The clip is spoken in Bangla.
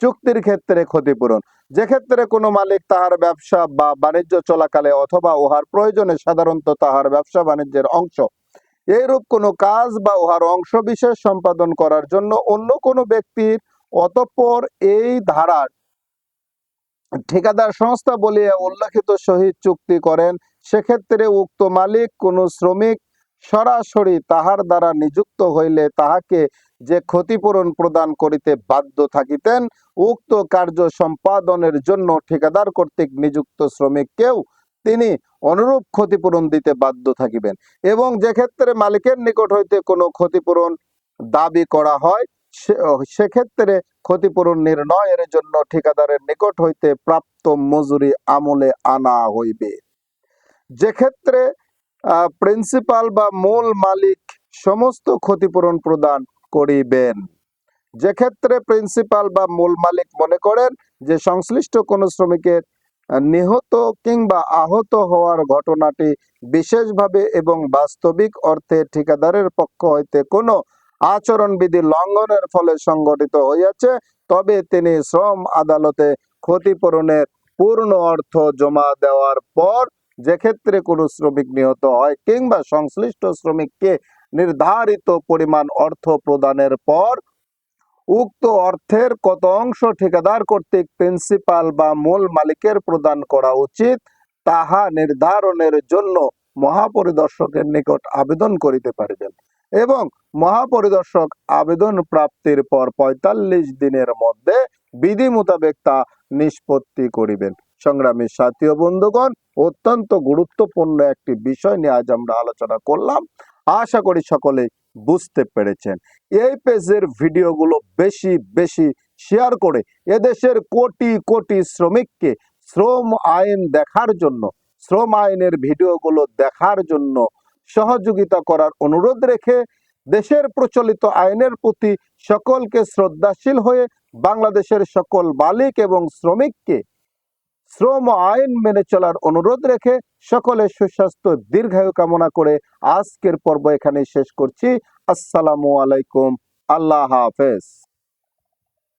চুক্তির ক্ষেত্রে ক্ষতিপূরণ। যে ক্ষেত্রে কোনো মালিক তাহার ব্যবসা বা বাণিজ্য চলাকালে অথবা উহার প্রয়োজনে সাধারণত তাহার ব্যবসা বাণিজ্যের অংশ। এইরূপ কোনো কাজ বা উহার অংশ বিশেষ সম্পাদন করার জন্য অন্য কোনো ব্যক্তির অতঃপর এই ধারার ঠিকাদার সংস্থা বলিয়া উল্লেখিত সহিত চুক্তি করেন, সেক্ষেত্রে উক্ত মালিক কোনো শ্রমিক সরাসরি তাহার দ্বারা নিযুক্ত হইলে তাহাকে যে ক্ষতিপূরণ প্রদান করিতে বাধ্য থাকিতেন, উক্ত কার্য সম্পাদনের জন্য ঠিকাদার কর্তৃক নিযুক্ত শ্রমিককেও তিনি অনুরূপ ক্ষতিপূরণ দিতে বাধ্য থাকিবেন। এবং যে ক্ষেত্রে মালিকের নিকট হইতে কোনো ক্ষতিপূরণ দাবি করা হয় সেক্ষেত্রে ক্ষতিপূরণ নির্ণয়ের জন্য ঠিকাদারের নিকট হইতে প্রাপ্ত মজুরি আমলে আনা হইবে। যে ক্ষেত্রে প্রিন্সিপাল বা মূল মালিক সমস্ত ক্ষতিপূরণ প্রদান করিবেন। যে ক্ষেত্রে প্রিন্সিপাল বা মূল মালিক মনে করেন যে সংশ্লিষ্ট কোনো শ্রমিকের নিহত কিংবা আহত হওয়ার ঘটনাটি বিশেষভাবে এবং বাস্তবিক অর্থে ঠিকাদারের পক্ষ হইতে কোনো আচরণবিধি লঙ্ঘনের ফলে সংগঠিত হইয়াছে, তবে তিনি শ্রম আদালতে ক্ষতিপূরণের পূর্ণ অর্থ জমা দেওয়ার পর যে ক্ষেত্রে কোনো শ্রমিক নিহত হয় কিংবা সংশ্লিষ্ট শ্রমিককে নির্ধারিত পরিমাণ অর্থ প্রদানের পর উক্ত অর্থের কত অংশ ঠিকাদার কর্তৃক প্রিন্সিপাল বা মূল মালিকের প্রদান করা উচিত, তাহা নির্ধারণের জন্য মহাপরিদর্শকের নিকট আবেদন করিতে পারিবেন এবং মহাপরিদর্শক আবেদন প্রাপ্তির পর পঁয়তাল্লিশ দিনের মধ্যে বিধি মোতাবেক তা নিষ্পত্তি করিবেন। সংগ্রামী সাথী বন্ধুগণ, অত্যন্ত গুরুত্বপূর্ণ একটি বিষয় নিয়ে আজ আমরা আলোচনা করলাম। আশা করি সকলে বুঝতে পেরেছেন। এই পেজের ভিডিওগুলো বেশি বেশি শেয়ার করে এদেশের কোটি কোটি শ্রমিককে শ্রম আইন দেখার জন্য, শ্রম আইনের ভিডিওগুলো দেখার জন্য সহযোগিতা করার অনুরোধ রেখে দেশের প্রচলিত আইনের প্রতি সকলকে শ্রদ্ধাশীল হয়ে বাংলাদেশের সকল মালিক এবং শ্রমিককে শ্রম আইন মেনে চলার অনুরোধ রেখে সকলে সুস্বাস্থ্য, দীর্ঘায়ু কামনা করে আজকের পর্ব এখানে শেষ করছি। আসসালামু আলাইকুম। আল্লাহ হাফেজ।